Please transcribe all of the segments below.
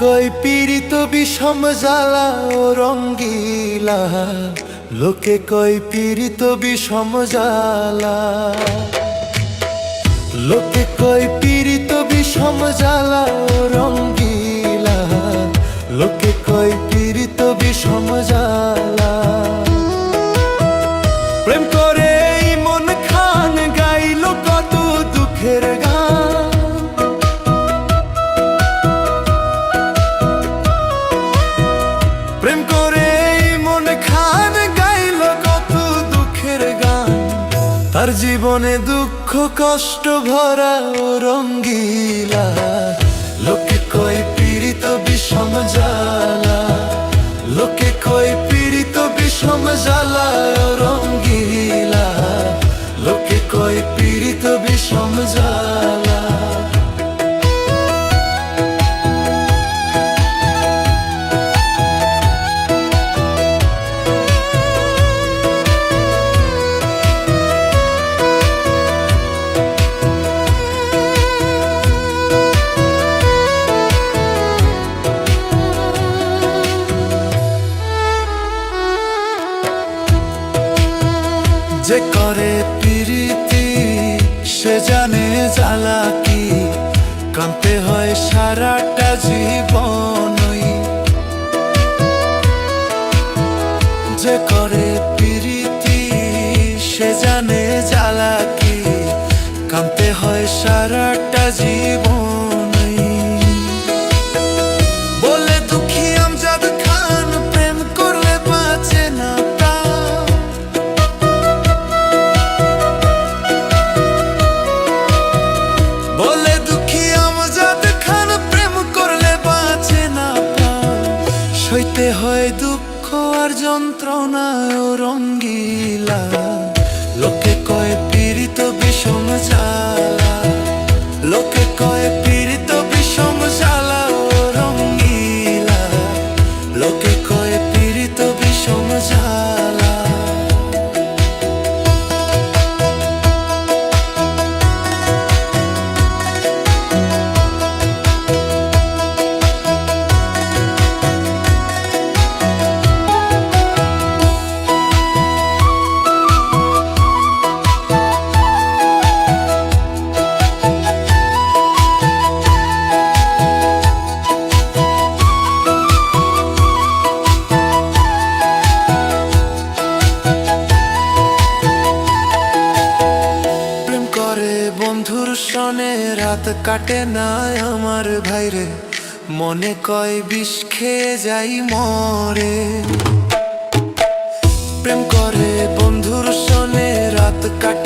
কয় পীড়িত বিষম জ্বালা ও রঙ্গিলা। লোকে কয় পীড়িত বিষম জ্বালা? লোকে কয় পীড়িত বিষম জ্বালা ও রঙ্গিলা। লোকে তার জীবনে দুঃখ, কষ্ট ভরা রঙ্গিলা। লোকে কয় পীড়িত বিষম জ্বালা। লোকে কয় পীড়িত বিষম জ্বালা। যে করে প্রীতি সে জানে জ্বালা কি কাঁদতে দুঃখ আর যন্ত্রণা ও রঙ্গিলা। লোকে কয় পীড়িত বিষম জ্বালা লোকে কয় রাত কাটে না আমার ভাইরে। মনে কয় বিষ খেয়ে যাই মরে। প্রেম করে বন্ধুর সনে রাত কাটে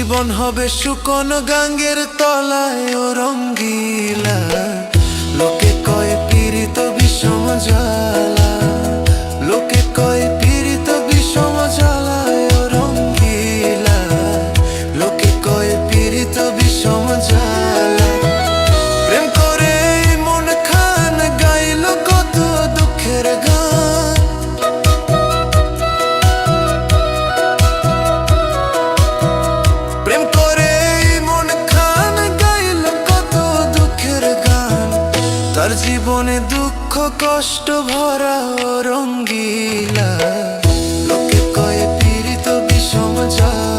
জীবন হবে শুকন গাঙ্গের তলায় ও রঙ্গিলা। লোকে কয় পীড়িত বিষম জ্বালা। তার জীবনে দুঃখ কষ্ট ভরা রঙ্গিলা। লোকে কয়ে পীড়িত বিষম যা